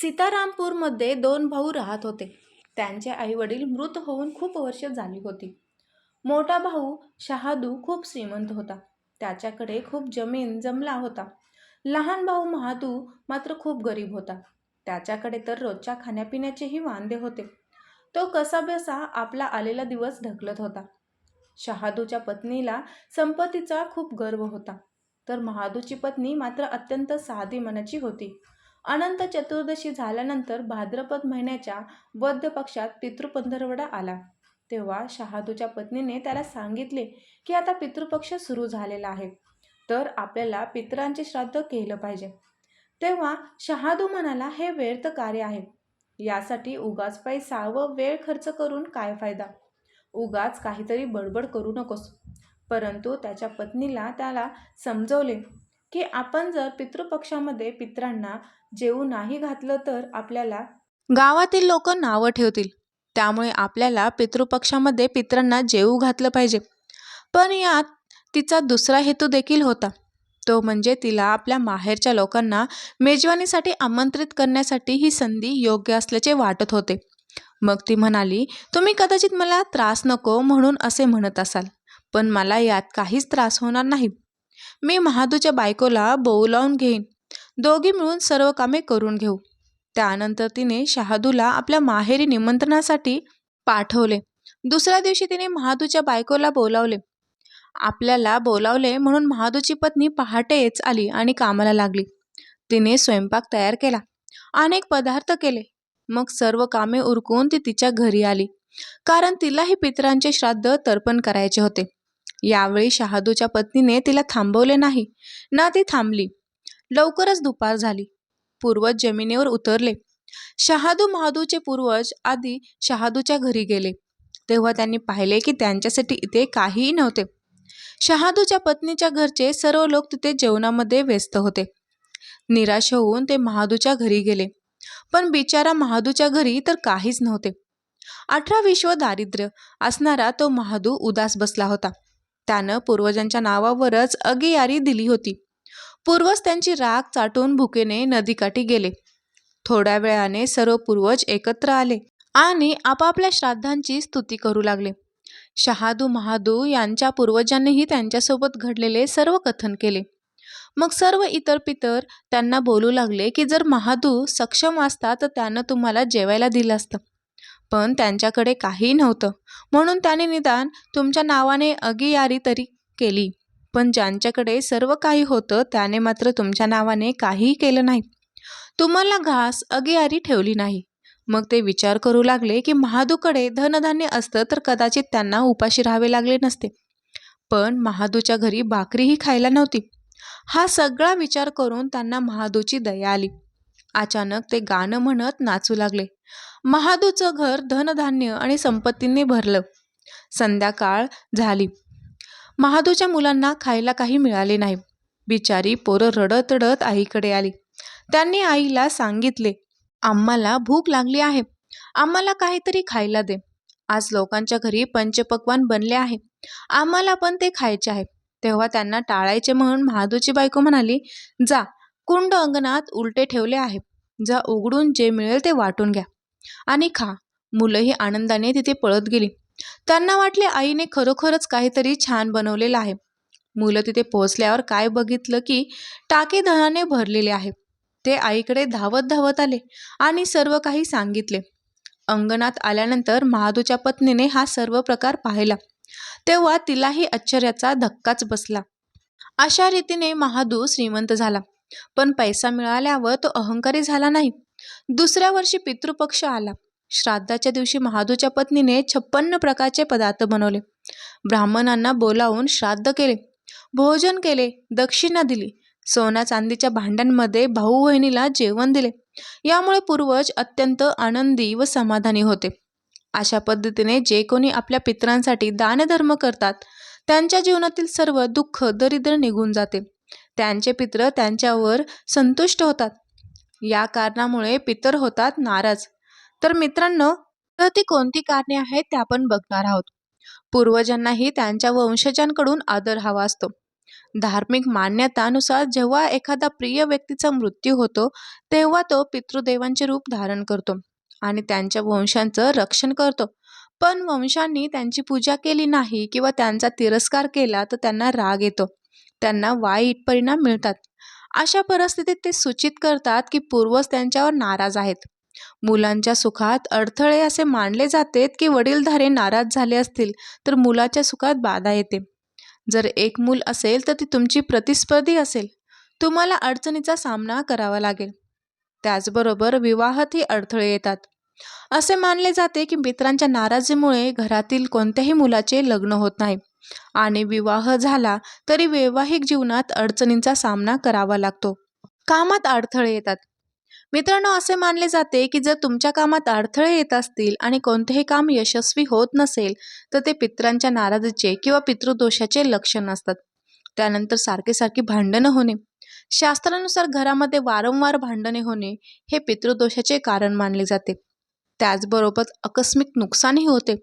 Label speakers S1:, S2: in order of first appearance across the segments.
S1: सीतारामपूरमध्ये दोन भाऊ राहत होते. त्यांचे आईवडील मृत होऊन खूप वर्ष झाली होती. मोठा भाऊ शहादू खूप श्रीमंत होता. त्याच्याकडे खूप जमीन जमला होता. लहान भाऊ महादू मात्र खूप गरीब होता. त्याच्याकडे तर रोजच्या खाण्यापिण्याचेही वांदे होते. तो कसाबसा आपला आलेला दिवस ढकलत होता. शहादूच्या पत्नीला संपत्तीचा खूप गर्व होता. तर महादूची पत्नी मात्र अत्यंत साधी मनाची होती. अनंत चतुर्दशी झाल्यानंतर भाद्रपद महिन्याच्या वद्य पक्षात पितृपंधरवडा आला. तेव्हा शहादूच्या पत्नीने त्याला सांगितले की आता पितृपक्ष सुरू झालेला आहे. तर आपल्याला पितरांचे श्राद्ध केलं पाहिजे. तेव्हा शहादू म्हणाला हे व्यर्थ कार्य आहे. यासाठी उगाच पैसा व वेळ खर्च करून काय फायदा? उगाच काहीतरी बडबड करू नकोस. परंतु त्याच्या पत्नीला त्याला समजवले की आपण जर पितृपक्षामध्ये पित्रांना जेवू नाही घातलं तर आपल्याला गावातील लोक नावं ठेवतील. त्यामुळे आपल्याला पितृपक्षामध्ये पित्रांना जेवू घातलं पाहिजे. पण यात तिचा दुसरा हेतू देखील होता. तो म्हणजे तिला आपल्या माहेरच्या लोकांना मेजवानीसाठी आमंत्रित करण्यासाठी ही संधी योग्य असल्याचे वाटत होते. मग ती म्हणाली तुम्ही कदाचित मला त्रास नको म्हणून असे म्हणत असाल पण मला यात काहीच त्रास होणार नाही. मी महादूच्या बायकोला बोलावून घेईन. दोघी मिळून सर्व कामे करून घेऊ. त्यानंतर तिने शहादूला आपल्या माहेरी निमंत्रणासाठी पाठवले. दुसऱ्या दिवशी तिने महादूच्या बायकोला बोलावले. आपल्याला बोलावले म्हणून महादूची पत्नी पहाटेच आली आणि कामाला लागली. तिने स्वयंपाक तयार केला. अनेक पदार्थ केले. मग सर्व कामे उरकून ती तिच्या घरी आली. कारण तिलाही पितरांचे श्राद्ध तर्पण करायचे होते. यावेळी शहादूच्या पत्नीने तिला थांबवले नाही. ना ती थांबली. लवकरच दुपार झाली. पूर्वज जमिनीवर उतरले. शहादू महादूचे पूर्वज आधी शहादूच्या घरी गेले. तेव्हा त्यांनी पाहिले की त्यांच्यासाठी इथे काहीही नव्हते. शहादूच्या पत्नीच्या घरचे सर्व लोक तिथे जेवणामध्ये व्यस्त होते. निराश होऊन ते महादूच्या घरी गेले. पण बिचारा महादूच्या घरी तर काहीच नव्हते. अठरा विश्व दारिद्र्य असणारा तो महादू उदास बसला होता. त्यानं पूर्वजांच्या नावावरच अगियारी दिली होती. पूर्वज त्यांची राग चाटून भुकेने नदीकाठी गेले. थोड्या वेळाने सर्व पूर्वज एकत्र आले आणि आपापल्या श्राद्धांची स्तुती करू लागले. शहादू महादू यांच्या पूर्वजांनीही त्यांच्यासोबत घडलेले सर्व कथन केले. मग सर्व इतर पितर त्यांना बोलू लागले की जर महादू सक्षम असता तर त्यानं तुम्हाला जेवायला दिलं असतं. पण त्यांच्याकडे काही नव्हतं. म्हणून त्याने निदान तुमच्या नावाने अगियारी तरी केली. पण ज्यांच्याकडे सर्व काही होतं त्याने मात्र तुमच्या नावाने काहीही केलं नाही. तुम्हाला घास अगियारी ठेवली नाही. मग ते विचार करू लागले की महादूकडे धनधान्य असतं तर कदाचित त्यांना उपाशी राहावे लागले नसते. पण महादूच्या घरी भाकरीही खायला नव्हती. हा सगळा विचार करून त्यांना महादूची दया आली. अचानक ते गाणं म्हणत नाचू लागले. महादूचं घर धनधान्य आणि संपत्तीने भरलं. संध्याकाळ झाली. महादूच्या मुलांना खायला काही मिळाले नाही. बिचारी पोरं रडत रडत आईकडे आली. त्यांनी आईला सांगितले आम्हाला भूक लागली आहे. आम्हाला काहीतरी खायला दे. आज लोकांच्या घरी पंचपक्वान बनले आहे. आम्हाला पण ते खायचे आहे. तेव्हा त्यांना टाळायचे म्हणून महादूची बायको म्हणाली जा कुंड अंगणात उलटे ठेवले आहे. जा उघडून जे मिळेल ते वाटून घ्या आणि खा. मुलंही आनंदाने तिथे पळत गेली. त्यांना वाटले आईने खरोखरच काहीतरी छान बनवलेलं आहे. मुलं तिथे पोहोचल्यावर काय बघितलं की टाके धनाने भरलेले आहे. ते आईकडे धावत धावत आले आणि सर्व काही सांगितले. अंगणात आल्यानंतर महादूच्या पत्नीने हा सर्व प्रकार पाहिला. तेव्हा तिलाही आश्चर्याचा धक्काच बसला. अशा रीतीने महादू श्रीमंत झाला. पण पैसा मिळाल्यावर तो अहंकारी झाला नाही. दुसऱ्या वर्षी पितृपक्ष आला. श्राद्धाच्या दिवशी महादूच्या पत्नीने छप्पन्न प्रकारचे पदार्थ बनवले. ब्राह्मणांना बोलावून श्राद्ध केले. भोजन केले दक्षिणा दिली. सोना चांदीच्या भांड्यांमध्ये भाऊ बहिणीला जेवण दिले. यामुळे पूर्वज अत्यंत आनंदी व समाधानी होते. अशा पद्धतीने जे कोणी आपल्या पितरांसाठी दानधर्म करतात त्यांच्या जीवनातील सर्व दुःख दरिद्र निघून जाते. त्यांचे पित्र त्यांच्यावर संतुष्ट होतात. या कारणामुळे पितर होतात नाराज. तर मित्रांनो तर ती कोणती कारणे आहेत ते आपण बघणार आहोत. पूर्वजांनाही त्यांच्या वंशजांकडून आदर हवा असतो. धार्मिक मान्यतानुसार जेव्हा एखादा प्रिय व्यक्तीचा मृत्यू होतो तेव्हा तो पितृदेवांचे रूप धारण करतो आणि त्यांच्या वंशांचं रक्षण करतो. पण वंशांनी त्यांची पूजा केली नाही किंवा त्यांचा तिरस्कार केला तर त्यांना राग येतो. त्यांना वाईट परिणाम मिळतात. अशा परिस्थितीत ते सूचित करतात की पूर्वज त्यांच्यावर नाराज आहेत. मुलांच्या सुखात अडथळे असे मानले जाते की वडीलधारे नाराज झाले असतील तर मुलाच्या सुखात बाधा येते. जर एक मूल असेल तर ती तुमची प्रतिस्पर्धी असेल. तुम्हाला अडचणीचा सामना करावा लागेल. त्याचबरोबर विवाहातही अडथळे येतात. असे मानले जाते की मित्रांच्या नाराजीमुळे घरातील कोणत्याही मुलाचे लग्न होत नाही आणि विवाह झाला तरी वैवाहिक जीवनात अडचणींचा सामना करावा लागतो. कामात अडथळे येतात. मित्रांनो असे मानले जाते की जर तुमच्या कामात अडथळे येत असतील आणि कोणतेही काम यशस्वी होत नसेल तर ते पित्रांच्या नाराजीचे किंवा पितृदोषाचे लक्षण असतात. त्यानंतर सारखे सारखी भांडणं होणे. शास्त्रानुसार घरामध्ये वारंवार भांडणे होणे हे पितृदोषाचे कारण मानले जाते. त्याचबरोबर आकस्मिक नुकसानही होते.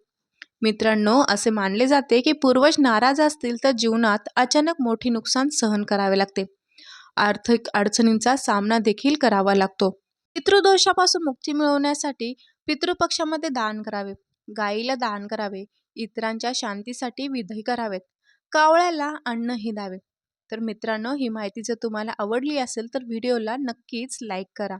S1: मित्रांनो असे मानले जाते की पूर्वज नाराज असतील तर जीवनात अचानक मोठी नुकसान सहन करावे लागते. आर्थिक अडचणींचा सामना देखील करावा लागतो. पितृदोषापासून मुक्ती मिळवण्यासाठी पितृपक्षामध्ये दान करावे गाईला दान करावे इतरांच्या शांतीसाठी विधी करावेत कावळ्याला अन्न हे द्यावे. तर मित्रांनो ही माहिती जर तुम्हाला आवडली असेल तर व्हिडिओला नक्कीच लाईक करा.